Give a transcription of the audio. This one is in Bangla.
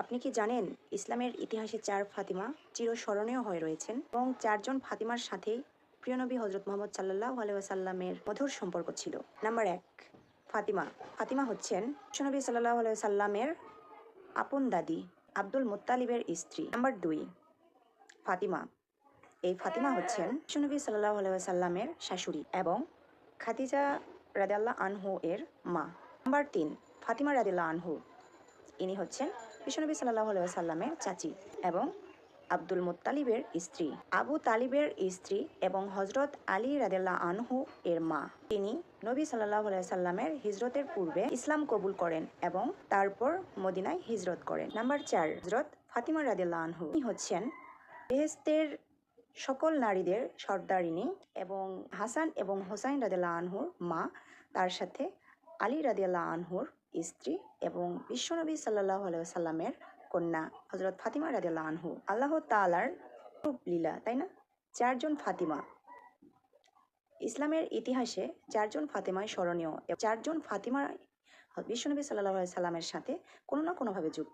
আপনি কি জানেন ইসলামের ইতিহাসে চার ফাতিমা চিরস্মরণীয় হয়ে রয়েছেন এবং চারজন ফাতিমার সাথেই প্রিয়নবী হজরত মোহাম্মদ সাল্লাহ আলাইসাল্লামের মধুর সম্পর্ক ছিল? নাম্বার এক, ফাতিমা। ফাতিমা হচ্ছেন বিশ্বনবী সাল্লাহ সাল্লামের আপন দাদি, আব্দুল মুত্তালিবের স্ত্রী। নাম্বার দুই, ফাতিমা। এই ফাতিমা হচ্ছেন বিশ্বনবী সাল্লাহ সাল্লামের শাশুড়ি এবং খাদিজা রাদিয়াল্লাহ আনহু এর মা। নাম্বার তিন, ফাতিমা রাদিয়াল্লাহ আনহু ইনি হচ্ছেন বিশ্বনবী সাল্লাহ সাল্লামের চাচি এবং আব্দুল মুত্তালিবের স্ত্রী। আবু তালিবের স্ত্রী এবং হজরত আলী রাদেল্লাহ আনহু এর মা। তিনি নবী সাল্লাহ সাল্লামের হিজরতের পূর্বে ইসলাম কবুল করেন এবং তারপর মদিনায় হিজরত করেন। নাম্বার চার হজরত ফাতিমা রাদেল্লাহ আনহু। হচ্ছেন বেহেস্তের সকল নারীদের সর্দারিনী এবং হাসান এবং হোসাইন রাদেল্লাহ আনহুর মা। তার সাথে আলী রাদিয়াল্লাহ আনহুর স্ত্রী এবং বিশ্বনবী সাল্লাহ সাল্লামের কন্যা হজরত ফাতিমা রাজিয়াল্লাহ আনহু। আল্লাহ তালার লীলা, তাই না? চারজন ফাতিমা। ইসলামের ইতিহাসে চারজন ফাতিমায় স্মরণীয় চারজন ফাতিমা বিশ্বনবী সাল্লাহ সাল্লামের সাথে কোনো না কোনোভাবে যুক্ত।